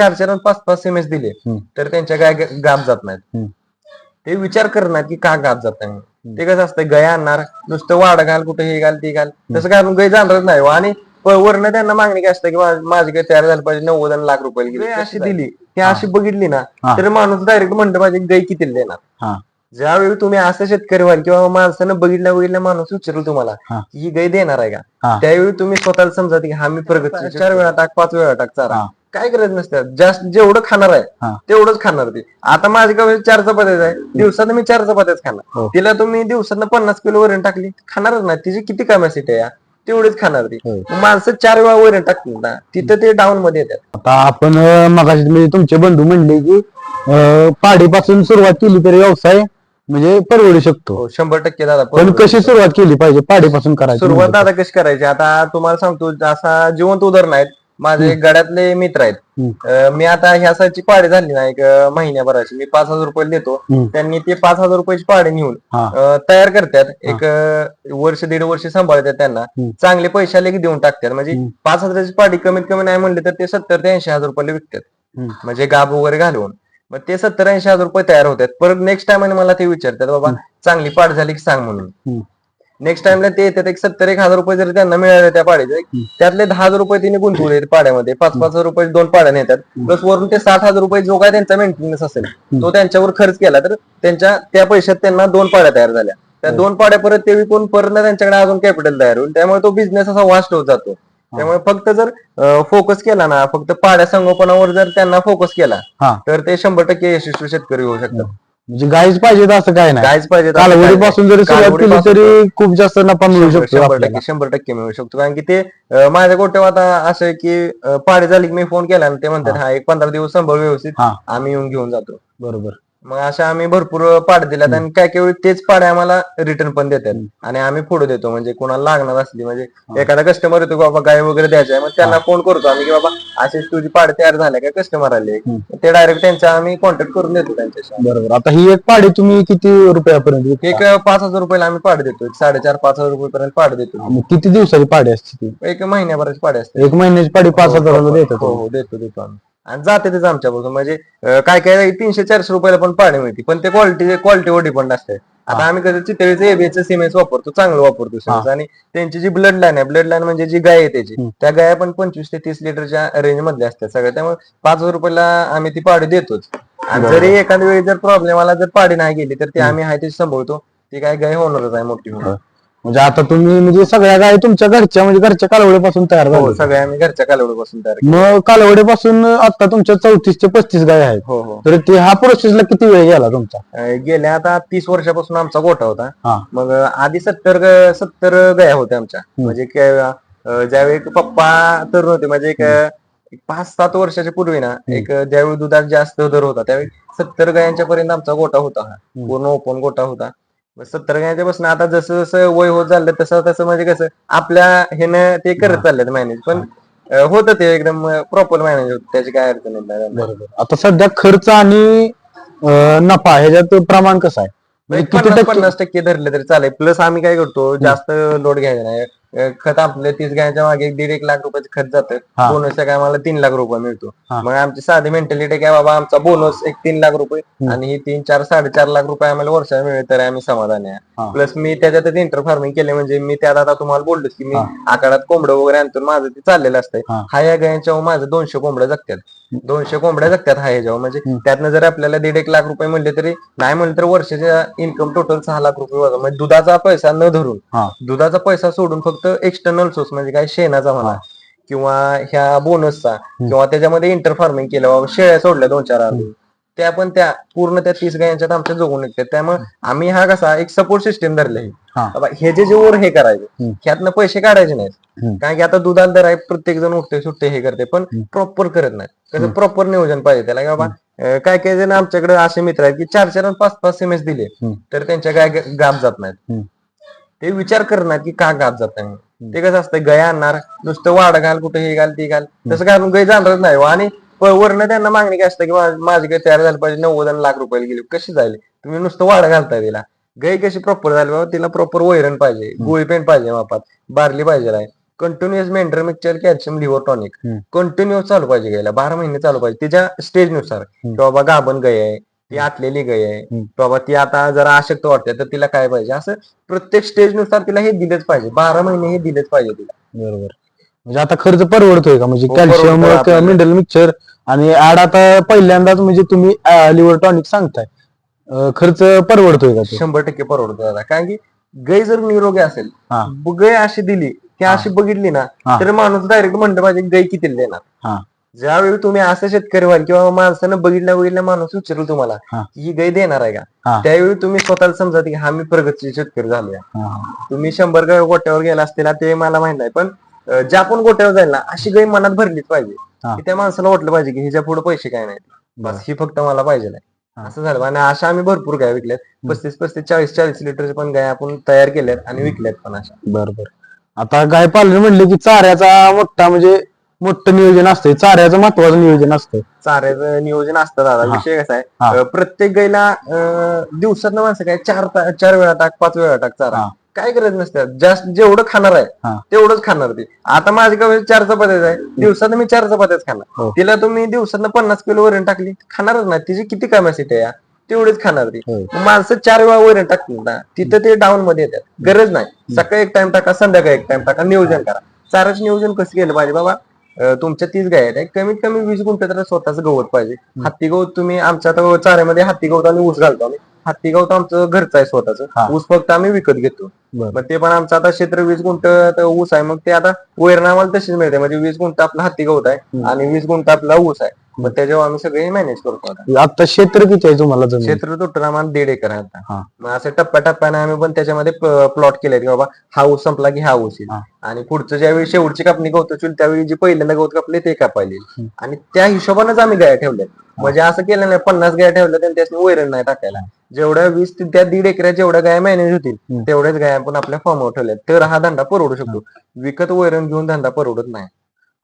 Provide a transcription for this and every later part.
चार चार पाच पाच एम एस दिले. तर त्यांच्या गाय गाप जात नाहीत. ते विचार करणार की का गाप जात नाही ते कसं असतं गया आणणार नुसतं वाड घाल कुठे हे घाल ते घाल तसं घालून गाय जाणारच नाही हो. आणि वरनं त्यांना मागणी काय असते की माझी गाय तयार झाली पाहिजे नव्वद लाख रुपये अशी दिली ती अशी बघितली ना. तर माणूस डायरेक्ट म्हणतं माझी गाय किती देणार हा ज्यावेळी तुम्ही असं शेतकरी व्हाल किंवा माणसानं बघितल्या बघितल्या माणूस विचारल तुम्हाला हा. की ही गाय देणार आहे. का त्यावेळी तुम्ही स्वतःला समजा की हा मी प्रगती चार वेळा टाक पाच वेळा टाक चारा. काय गरज नसते जास्त जेवढं खाणार. आहे तेवढंच खाणार ती. आता माझी कमी चार चपात्याच आहे. दिवसात मी चार चपात्याच खाणार. हो. तिला तुम्ही दिवसात पन्नास किलो वरण टाकली खाणारच नाही. तिची किती कॅपॅसिटी आहे तेवढीच खाणार ती. हो. माणसं चार वेळा वरण टाकतील ना तिथं ते डाऊन मध्ये येतात. आता आपण मगाशी म्हणजे तुमचे बंधू म्हणले की पाडीपासून सुरुवात केली तरी व्यवसाय म्हणजे परवडू शकतो. हो, शंभर टक्के दादा पण कशी सुरुवात केली पाहिजे? पाडीपासून करायची सुरुवात? आता कशी करायची? आता तुम्हाला सांगतो असा जिवंत उदाहरण आहेत. माझे गड्यातले मित्र आहेत. अं, मी आता ह्या साईडची पाडी झाली ना एक अं, महिन्याभराची मी पाच हजार रुपये देतो हम्म. त्यांनी ते पाच हजार रुपयाची पाडी नेऊन हा. अं, तयार करतात एक अं, वर्ष दीड वर्ष सांभाळतात त्यांना हम्म. चांगले पैसे आले की देऊन टाकतात म्हणजे. पाच हजाराची पाडी कमीत कमी नाही म्हणले तर ते सत्तर ते ऐंशी हजार रुपयाला विकतात हम्म. म्हणजे गाब वगैरे घालून मग ते सत्तर ऐंशी हजार रुपये तयार होतात परत नेक्स्ट टाइम मला ते विचारतात बाबा चांगली पाड झाली की सांग म्हणून हम्म. नेक्स्ट टाइमला ते येतात एक सत्तर एक हजार रुपये जर त्यांना मिळाले त्या पाड्याचे त्यातले दहा हजार रुपये तिने गुंतवले पाड्यामध्ये. पाच पाच हजार रुपये दोन पाड्या नेतात. प्लस वरून ते साठ हजार रुपये जो काय त्यांचा मेंटेनन्स असेल तो त्यांच्यावर खर्च केला. तर त्यांच्या त्या पैशात त्यांना दोन पाड्या तयार झाल्या. त्या दोन पाड्या परत ते विकून परत त्यांच्याकडे अजून कॅपिटल तयार होईल. त्यामुळे तो बिझनेस असा वास्ट होत जातो. त्यामुळे फक्त जर फोकस केला ना फक्त पाड्या संगोपनावर जर त्यांना फोकस केला तर ते शंभर टक्के यशस्वी शेतकरी होऊ शकतात. म्हणजे गायच पाहिजे असं काय नाही कायच पाहिजे तर असं काय कालवडी नाही. पासून जरी सुरुवात केली कालवडीपासून तरी खूप जास्त नफा मिळू शकतो शंभर. टक्के शंभर टक्के मिळू शकतो कारण की ते माझ्या गोट्यावर आता असं आहे की पाडी झाली की मी फोन केला आणि ते म्हणतात हा एक पंधरा दिवस सांभाळ व्यवस्थित. आम्ही येऊन घेऊन जातो बरोबर मग अशा आम्ही भरपूर पाड दिल्यात आणि काय काही वेळी तेच पाडे आम्हाला रिटर्न पण देतात. आणि आम्ही पुढे देतो. म्हणजे कोणाला लागणार असली म्हणजे एखादा कस्टमर येतो बाबा गाय वगैरे द्यायचा आहे मग त्यांना फोन करतो आम्ही की बाबा अशी तुझी पाड तयार झाल्या का कस्टमर आले ते डायरेक्ट त्यांच्या आम्ही कॉन्टॅक्ट करून देतो त्यांच्याशी. बरोबर. आता ही एक पाडी तुम्ही किती रुपयापर्यंत? एक पाच हजार रुपयाला आम्ही पाड देतो. एक साडेचार पाच हजार रुपयापर्यंत पाड देतो. किती दिवसाची पाडी असते ती? एक महिन्याभराची पाडी असते. एक महिन्याची पाडी पाच हजाराला हो देतात हो देतो देतो आम्ही. आणि जाते तेच आमच्यापासून. म्हणजे अं, काय काय तीनशे चारशे रुपयाला पण पाणी मिळते. पण ते क्वालिटी क्वालिटीवर डिपेंड असते आता आम्ही कसं चितळीचं एबीएचं सिमेंट वापरतो चांगलं वापरतो सिमेंट आणि त्यांची जी ब्लड लाईन आहे ब्लड लाईन म्हणजे जी गाय आहे त्याची त्या गाया पण पंचवीस ते तीस लिटरच्या रेंजमध्ये असतात सगळ्या. त्यामुळे पाच हजार रुपयाला आम्ही ती पाडी देतोच. आणि जरी एखाद्या वेळी जर प्रॉब्लेम आला जर पाडी नाही गेली तर ती आम्ही आहे ते सांभाळतो ती काय गाय होणारच आहे मोठी होणार. म्हणजे आता तुम्ही म्हणजे सगळ्या गाय तुमच्या घरच्या म्हणजे घरच्या कालवडीपासून तयार हो झाल्या सगळ्या आम्ही घरच्या कालवडीपासून तयार मग कालवडीपासून आता तुमच्या चौतीस ते पस्तीस गाय आहेत. हो हो. तर ते हा प्रोसेसला किती वेळ गेला तुमचा? अं, गेल्या आता तीस वर्षापासून आमचा गोठा होता. हा. मग अं, आधी सत्तर सत्तर गाया होत्या आमच्या. म्हणजे अं, ज्यावेळी एक पप्पा तर होते म्हणजे एक अं, एक पाच सात वर्षाच्या पूर्वी ना एक अं, ज्यावेळी दुधात जास्त दर होता त्यावेळी सत्तर गायांच्या पर्यंत आमचा गोठा होता हा. पूर्ण ओपन गोठा होता. सत्तर गायांच्या पासून आता जसं जसं वय होत चाललं तसं तसं म्हणजे कसं आपल्या ह्यानं ते करत चाललेत मॅनेज पण होतं ते एकदम प्रॉपर मॅनेज होत त्याची काय अडचण येत नाही. बरोबर. आता सध्या खर्च आणि अं, नफा ह्याच्यात प्रमाण कसं आहे? म्हणजे किती पन्नास टक्के? पन्नास टक्के धरले तरी चालेल. प्लस आम्ही काय करतो जास्त लोड घ्यायचा नाही. खत आपले तीस गायच्या मागे एक दीड एक लाख रुपयाचं खत जातं. बोनसच्या काय आम्हाला तीन लाख रुपये मिळतो. मग आमची साधी मेंटॅलिटी काय बाबा आमचा बोनस एक तीन लाख रुपये आणि ही तीन चार साडेचार लाख रुपये आम्हाला वर्षाला मिळेल तर आम्ही समाधानी. आहे प्लस मी त्याच्यातच इंटर फार्मिंग केले म्हणजे मी त्यात आता तुम्हाला बोललोच की मी. आकारात कोंबडं वगैरे आणतो माझं ते चाललेलं असतंय. हा. या गायांच्या माझं दोनशे कोंबड्या जगतात दोनशे कोंबड्या जगतात हा ह्याच्यावर म्हणजे त्यातनं जर आपल्याला दीड एक लाख रुपये म्हणले तरी नाही म्हणलं तर वर्षाच्या इन्कम टोटल सहा लाख रुपये वजा म्हणजे दुधाचा पैसा न धरून दुधाचा पैसा सोडून फक्त एक्सटर्नल सोर्स म्हणजे काय शेणाचा म्हणा किंवा ह्या बोनसचा किंवा त्याच्यामध्ये इंटर फार्मिंग केलं बाबा शेळ्या सोडल्या दोन चार त्या पण त्या पूर्ण त्या तीस गायांच्यात आमच्या जगून निघतात. त्यामुळे आम्ही हा कसा एक सपोर्ट सिस्टीम धरले हा. बाबा हे जे जे वर हे करायचे. ह्यातनं पैसे काढायचे नाहीत. कारण की आता दुधाला दर आहे प्रत्येक जण उठते सुटते हे करते पण प्रॉपर करत नाही कसं प्रॉपर नियोजन पाहिजे त्याला. की बाबा काय काय जण आमच्याकडे असे मित्र आहेत की चार चार पाच पाच एस दिले. तर त्यांच्या गाय गाप जात नाहीत. ते विचार करणार की का गाप जात नाही. ते कसं असतं गया आणणार नुसतं वाड घाल कुठे हे घाल ते घाल. तसं घालून गाय जाणारच नाही हो. आणि वरनं त्यांना मागणी काय असतं की माझी गाय तयार झाली पाहिजे नव्वद आणि लाख रुपयाला गेली. कशी जाईल तुम्ही नुसतं वाड घालताय तिला. गाय कशी प्रॉपर झाली बाबा तिला प्रॉपर वैरण पाहिजे गोळी पेंट पाहिजे मापात बारली पाहिजे कंटिन्युअस मेंढर mixture calcium liver tonic. Continuous चालू पाहिजे गायला बारा महिने चालू पाहिजे. त्याच्या स्टेजनुसार की बाबा गाभण गाय आहे ती आटलेली गाय आहे. बाबा ती आता जरा आशक्त वाटते तर तिला काय पाहिजे? असं प्रत्येक स्टेजनुसार तिला हे दिलंच पाहिजे. बारा महिने हे दिलंच पाहिजे तिला. बरोबर. म्हणजे आता खर्च परवडतोय का? म्हणजे कॅल्शियम. मिनरल मिक्सचर आणि ऍड आता पहिल्यांदाच म्हणजे तुम्ही लिव्हर टॉनिक सांगताय खर्च परवडतोय का तो शंभर टक्के परवडतो दादा कारण की गाय जर निरोगी असेल हा. गाय अशी दिली की हा. अशी बघितली ना हा. तर माणूस डायरेक्ट म्हणलं पाहिजे गाय किती हा. देणार ज्यावेळी तुम्ही असं शेतकरी व्हाल किंवा माणसानं बघितल्या बघितल्या माणूस विचारलं तुम्हाला हा. की ही गाय देणार आहे हा. का त्यावेळी तुम्ही स्वतःला समजा की हा मी प्रगतशील शेतकरी झालोय हा, हा. तुम्ही शंभर गाय गोट्यावर गेला असतील ते मला माहीत नाही पण ज्या पण गोट्यावर जाईल ना अशी गाय मनात भरलीच पाहिजे. की त्या माणसाला वाटलं पाहिजे की ह्याच्या पुढे पैसे काय नाही बस ही फक्त मला पाहिजे नाही. असं झालं. आणि अशा आम्ही भरपूर गाय विकल्यात. पस्तीस पस्तीस चाळीस चाळीस लिटरचे पण गाय आपण तयार केल्यात आणि विकल्यात पण अशा. बरं बरं. आता गाय पालन म्हणलं की चाऱ्याचा मोठा म्हणजे मोठं नियोजन असतंय. चाऱ्याचं महत्वाचं नियोजन असतं चाऱ्याचं नियोजन असतं दादा. विषय कसा आहे? प्रत्येक गायला दिवसात माणसं काय चार चार वेळा टाक पाच वेळा टाक चारा. काय गरज नसते. जास्त जेवढं खाणार हा. आहे तेवढंच खाणार ते. आता माझ्या गावी चार चपात्याच आहे. दिवसात मी चार चपात्याच खाणार. हो. तिला तुम्ही दिवसात पन्नास किलो वरण टाकली खाणारच नाही. तिची किती कॅपॅसिटी आहे या? तेवढीच खाणार ती. मग माणसं चार वेळा वरण टाकतील ना तिथं ते डाऊन मध्ये येतात. गरज नाही. सकाळी एक टाइम टाका संध्याकाळी एक टाइम टाका नियोजन करा. चाराचं नियोजन कसं केलं पाहिजे बाबा? तुमच्या तीस गाय आहेत. कमीत कमी वीस गुंठ तर स्वतःच गवत पाहिजे. हत्ती गवत तुम्ही आमच्या चाऱ्यामध्ये हत्ती गवत आणि ऊस घालतो आम्ही. हत्ती गवत आमचं घरचं आहे स्वतःच. ऊस फक्त आम्ही विकत घेतो बरं. मग ते पण आमचं आता क्षेत्र वीस गुंठ तर ऊस आहे मग ते आता वैरण आम्हाला तशीच मिळते म्हणजे वीस गुंठ आपला हत्ती गवत आहे. आणि वीस गुंठ आपला ऊस आहे मग त्याच्यावर आम्ही सगळे मॅनेज करतो आता आता क्षेत्र किती आहे तुम्हाला जमीन क्षेत्र टोटल आम्हाला दीड एकर आहे हा. आता मग असं टप्प्याटप्प्याने आम्ही पण त्याच्यामध्ये प्लॉट केले की बाबा हा ऊस संपला की हा ऊस येईल हा. आणि पुढचं ज्यावेळी शेवटची कापणी गवत त्यावेळी जी पहिल्यांदा गवत कापले ते कापायला येईल. आणि त्या हिशोबानेच आम्ही गाया ठेवल्या म्हणजे असं केलं नाही पन्नास गाया ठेवल्या तर त्याच्याने वैरण नाही टाकायला. जेवढ्या वीस ते त्या दीड एकऱ्या जेवढ्या गाया मॅनेज होतील. तेवढ्याच गाया आपण आपल्या फॉर्मवर ठेवल्या तर हा धंदा परवडू शकतो. विकत वैरण घेऊन धंदा परवडत नाही.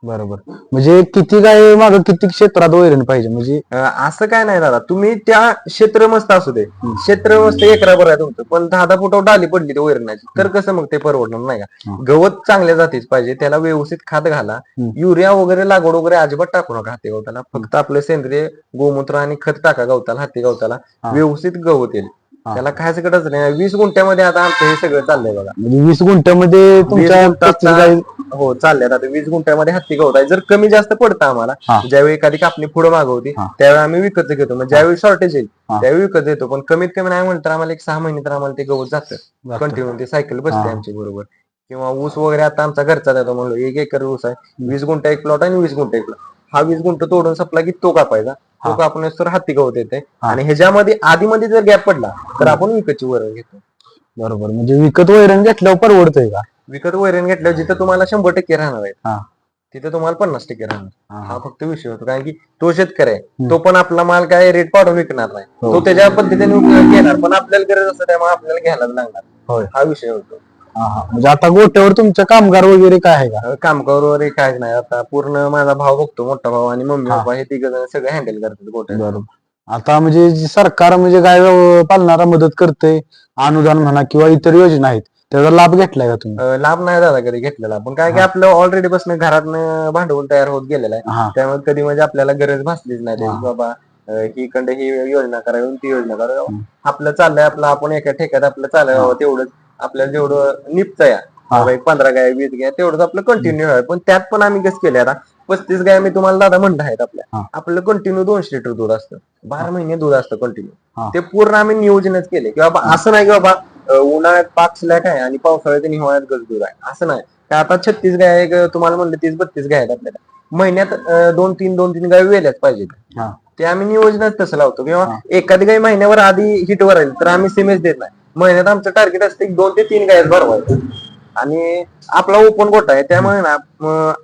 बरोबर. म्हणजे किती गाय माग किती क्षेत्रात वैरण पाहिजे? म्हणजे अं, असं काय नाही दादा. तुम्ही त्या क्षेत्र मस्त असू दे. क्षेत्र मस्त एकराबर आहे तुमचं. पण दहा दहा फुटावर डाली पडली ते वैरणाची. तर कसं मग ते परवडणार नाही का. गवत चांगल्या जातीच पाहिजे. त्याला व्यवस्थित खात घाला. युरिया वगैरे लागवड वगैरे अजिबात टाकू नका हाती गवताला. फक्त आपलं सेंद्रिय गोमूत्र आणि खत टाका गवताला हाती गवताला. व्यवस्थित गवत येईल. त्याला खायचं कडच नाही. वीस गुंठ्यामध्ये आता आमचं हे सगळं चाललंय बघा. म्हणजे वीस गुंठ्यामध्ये तुमच्या हो चालल्यात. आता वीस गुंठ्यामध्ये हत्ती गवत आहे. जर कमी जास्त पडतं आम्हाला. ज्यावेळी एखादी कापणी पुढे मागवती हा. त्यावेळी आम्ही विकत घेतो. मग ज्यावेळी शॉर्टेज येईल हा. त्यावेळी विकत घेतो. पण कमीत कमी नाही म्हणतात आम्हाला एक सहा महिने तर आम्हाला ते गवत जातं. जातं. कंटिन्यू ते सायकल बसते हा. आमची बरोबर. किंवा ऊस वगैरे आता आमचा घरचा जातो म्हणलो एक एकर ऊस आहे. वीस गुंठा एक प्लॉट आणि वीस गुंठा एक प्लॉट हा वीस गुंठ तोडून संपला की तो कापायचा तो. कापून तर हत्ती गवत येते. आणि ह्याच्यामध्ये आधीमध्ये जर गॅप पडला तर आपण विकतची वरण घेतो बरोबर म्हणजे विकत वैरण घेतल्यावर परवडतंय का विकत वैरण घेतल्यावर जिथं तुम्हाला शंभर टक्के राहणार आहे. तिथे तुम्हाला पन्नास टक्के राहणार हा, फक्त विषय होतो कारण की तो शेतकरी आहे. तो पण आपला माल काय रेट पाडून विकणार नाही हो. तो त्याच्या पद्धतीने घेणार पण आपल्याला गरज असते त्यामुळे आपल्याला घ्यायलाच लागणार. हा विषय होतो. म्हणजे आता गोट्यावर तुमच्या कामगार वगैरे काय आहे का? कामगार वगैरे काय नाही. आता पूर्ण माझा भाव बघतो मोठा भाऊ आणि मम्मी. पप्पा हे तिघ जण सगळं हँडल करतात गोट्या आता म्हणजे जे सरकार म्हणजे गाय अं, पालनाला मदत करते अनुदान म्हणा किंवा इतर योजना आहेत त्याचा लाभ घेतलाय का तुम्ही? लाभ नाही दादा कधी घेतलेला. पण काय की. आपलं ऑलरेडी बसणं घरात भांडवल तयार होत गेलेलं आहे. त्यामुळे कधी म्हणजे आपल्याला गरज भासलीच नाही. बाबा ही कंड ही योजना करावी ती योजना करावी. आपलं चाललंय आपलं आपण एका ठेक्यात आपलं चाललंय तेवढंच. आपल्याला जेवढं निपचं या. बाबा एक पंधरा गाय वीस गाय तेवढंच आपलं कंटिन्यू आहे. पण त्यात पण आम्ही कसं केलंय आता पस्तीस गाय मी तुम्हाला दादा म्हणलं आहेत आपल्या. आपलं कंटिन्यू दोनशे लिटर दूध असतं. बारा महिने दूध असतं. कंटिन्यू ते पूर्ण आम्ही नियोजनच केले की बाबा असं नाही की बाबा उन्हाळ्यात पाच स्लॅक आहे आणि पावसाळ्यात आणि हिवाळ्यात गज दूध आहे. असं नाही. तर आता छत्तीस गाय तुम्हाला म्हणलं तीस बत्तीस गाय आहेत आपल्याला. महिन्यात दोन तीन दोन तीन गाय वेल्याच पाहिजेत. ते आम्ही नियोजनच तसं लावतो. किंवा. एखादी गाय महिन्यावर आधी हिटवर राहील तर आम्ही सिमेज देत नाही. महिन्यात आमचं टार्गेट असतं की दोन ते तीन गायच भरवायचं. आणि आपला ओपन गोटा आहे त्यामुळे ना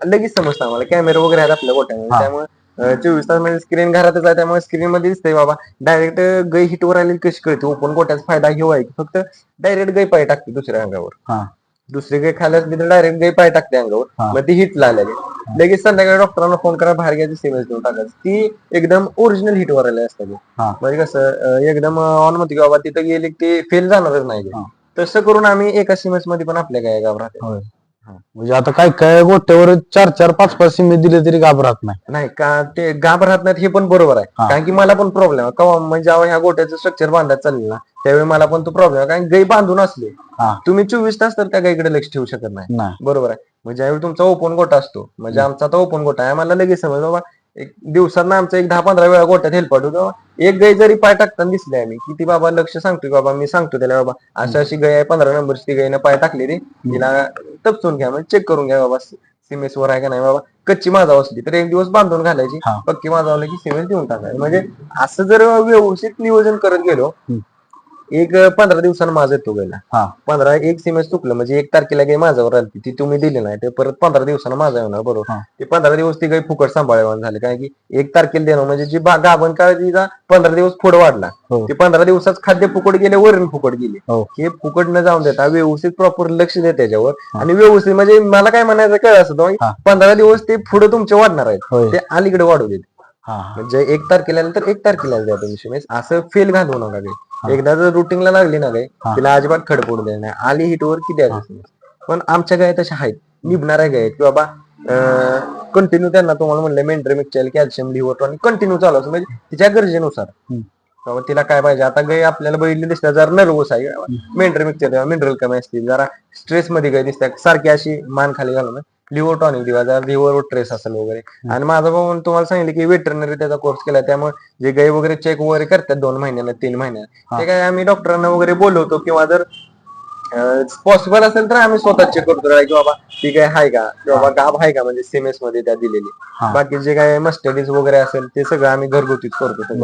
लगेच समजतं आम्हाला. कॅमेरा वगैरे आहेत आपल्या गोट्यामध्ये. हा. त्यामुळे चोवीस तास म्हणजे स्क्रीन घरातच आहे त्यामुळे स्क्रीन मध्ये दिसतंय बाबा. डायरेक्ट गाय हिटवर आलेली कशी कळते? ओपन गोट्याचा फायदा घेऊ आहे की? फक्त डायरेक्ट गाय पाय टाकते दुसऱ्या अंगावर. हा. दुसरी गाय खायला असली तर डायरेक्ट गाय पाय टाकते अंगावर. मग ती हिटला आलेली लगेच संध्याकाळी डॉक्टरांना फोन करा बाहेर घ्यायची सिमेज देऊन टाकायचं ती एकदम ओरिजिनल हिटवर आलेली असते. म्हणजे कसं एकदम ऑन म्हणते की बाबा तिथं गेली ते फेल जाणारच नाही. तसं करून आम्ही एका सिमेजमध्ये पण आपल्या गाय गाव राहते होय. म्हणजे आता काय काय गोट्यावर चार चार पाच पाच सिमे दिले तरी घाबरत नाही. नाही का ते गाभ राहत नाहीत हे पण बरोबर आहे. हा. कारण की मला पण प्रॉब्लेम आहे. कवा म्हणजे जेव्हा ह्या गोट्याचं स्ट्रक्चर बांधायचं चाललं ना त्यावेळी मला पण तो प्रॉब्लेम आहे. कारण गाई बांधून असले हा. तुम्ही चोवीस तास तर त्या गाईकडे लक्ष ठेवू शकत नाही. नाही. बरोबर आहे. म्हणजे ज्यावेळी तुमचा ओपन गोटा असतो म्हणजे आमचा तो ओपन गोटा आहे. आम्हाला लगेच समज बाबा एक दिवसात आमचा एक दहा पंधरा वेळा गोट्यात हेल्प बाबा एक गाय जरी पाय टाकताना दिसली आम्ही की ती बाबा लक्ष सांगतोय बाबा मी सांगतो त्याला बाबा अशी अशी गाय आहे पंधरा नंबरची ती गायनं पाय टाकली रे. तिला तपसून घ्या म्हणजे चेक करून घ्या बाबा सिमेस वर आहे का नाही बाबा. कच्ची माझा असली तर एक दिवस बांधून घालायची. पक्की माझावलं की सिमेंट देऊन टाकायचं. म्हणजे असं जर व्यवस्थित नियोजन करत गेलो. एक पंधरा दिवसानं माझा येतो गेला हा. पंधरा एक सिमेंट चुकलं. म्हणजे एक तारखेला काही माझ्यावर आली ती तुम्ही दिली नाही. ते परत पंधरा दिवसानं माझा येणार बरोबर. ते पंधरा दिवस ती काही फुकट सांभाळवान झाले. कारण की एक तारखेला देणं म्हणजे जी गाभण काळजीचा पंधरा दिवस पुढे वाढला. हो. ते पंधरा दिवसात खाद्य फुकट गेले वरून फुकट गेले. हो. हे फुकट न जाऊन देता व्यवस्थित प्रॉपर लक्ष दे त्याच्यावर. आणि व्यवस्थित म्हणजे मला काय म्हणायचं कळ असं. पंधरा दिवस ते पुढे तुमचे वाढणार आहेत. ते अलीकडे वाढू देत. म्हणजे एक तारखेला नंतर एक तारखेला द्या तुम्ही असं फेल घालवू नका एकदा जर रुटीनला लागली ना हा. तिला अजिबात खड पडू द्यायला नाही. आली हिटवर की द्यायचं. पण आमच्या गाय तशा आहेत. निभणाऱ्या गाय. आहेत की बाबा कंटिन्यू त्यांना तुम्हाला म्हणलं मेंटर मिक्चर कॅल्शियम लिव्हर आणि कंटिन्यू चालू असं. म्हणजे तिच्या गरजेनुसार. बाबा तिला काय पाहिजे? आता गाय आपल्याला बैठली दिसल्या जरा नर्वस आहे. मेंटर मिक्चर मिनरल कमी असतील जरा स्ट्रेस मध्ये गाय दिसतात सारखी अशी मान खाली घालून. लिव्हर टॉनिक दिवा जरा लिव्हर ट्रेस असेल वगैरे. आणि माझा भाऊ तुम्हाला सांगितलं की वेटरनरी त्याचा कोर्स केला त्यामुळे जे गाय वगैरे चेक वगैरे करतात दोन महिन्याला तीन महिन्याला ते काय आम्ही डॉक्टरांना वगैरे बोलवतो किंवा जर पॉसिबल असेल तर आम्ही स्वतः चेक करतो. की बाबा ती काय आहे का? बाबा गाभ आहे का? म्हणजे सीमेस मध्ये त्या दिलेली. बाकी जे काय मस्टडीज वगैरे असेल ते सगळं आम्ही घरगुतीच करतो.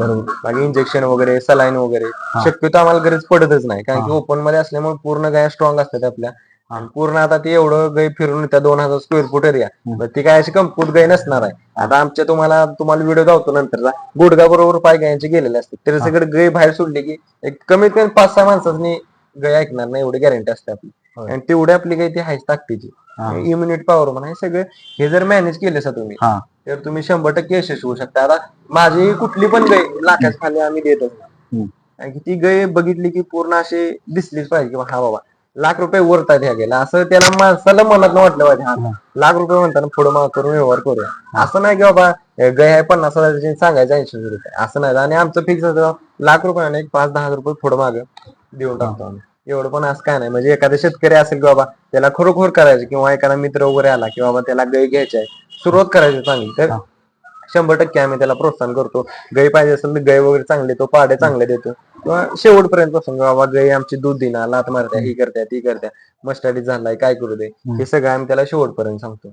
बाकी इंजेक्शन वगैरे सलाईन वगैरे शक्यतो आम्हाला गरज पडतच नाही. कारण की ओपनमध्ये असल्यामुळे पूर्ण गाय स्ट्रॉंग असतात आपल्या. आणि पूर्ण आता ते एवढं गाय फिरून त्या दोन हजार स्क्वेअर फूट एरिया ती काय अशी कमपूट गाय नसणार आहे. आता आमच्या तुम्हाला तुम्हाला व्हिडिओ दावतो नंतरचा गुडगा बरोबर पाय गायांचे गेलेले असतात. तरी सगळे गाय बाहेर सोडली की एक कमीत कमी पाच सहा माणसांनी गाय ऐकणार नाही एवढी गॅरंटी असते आपली. आणि तेवढी आपली गाय ती आहेच ताकदीची. हा. इम्युनिटी पॉवर म्हणा हे सगळं हे जर मॅनेज केले सा तुम्ही तर तुम्ही शंभर टक्के यशस्वी होऊ शकता. आता माझी कुठली पण गाय लाखाच्या खाली आम्ही. कारण की ती गाय बघितली की पूर्ण अशी दिसलीच पाहिजे की हा बाबा लाख रुपये वरतात ह्या गेला. असं त्याला माणसाला मनात वाटलं पाहिजे. हा लाख रुपये म्हणताना पुढे माग करून व्यवहार करूया. असं नाही की बाबा गाय आहे पन्नास हजाराची सांगायचं ऐंशी रुपये. असं नाही. आणि आमचं फिक्स लाख रुपयाने एक पाच दहा हजार रुपये पुढे माग देऊन टाकतो आम्ही. एवढं पण असं काय नाही. म्हणजे एखादा शेतकरी असेल की बाबा त्याला खरोखर करायचं किंवा एखादा मित्र वगैरे आला की बाबा त्याला गाय घ्यायची आहे. सुरुवात करायची चांगली. तर. शंभर टक्के आम्ही त्याला प्रोत्साहन करतो. गाय पाहिजे असेल तर गाय वगैरे चांगले देतो पाडे चांगले देतो. किंवा शेवटपर्यंत पासून बाबा गाय आमची दूध देणार लात मारत्या ही करत्या ती करत्या. मस्टाडी झालाय काय करू दे. हे सगळं आम्ही त्याला शेवटपर्यंत सांगतो.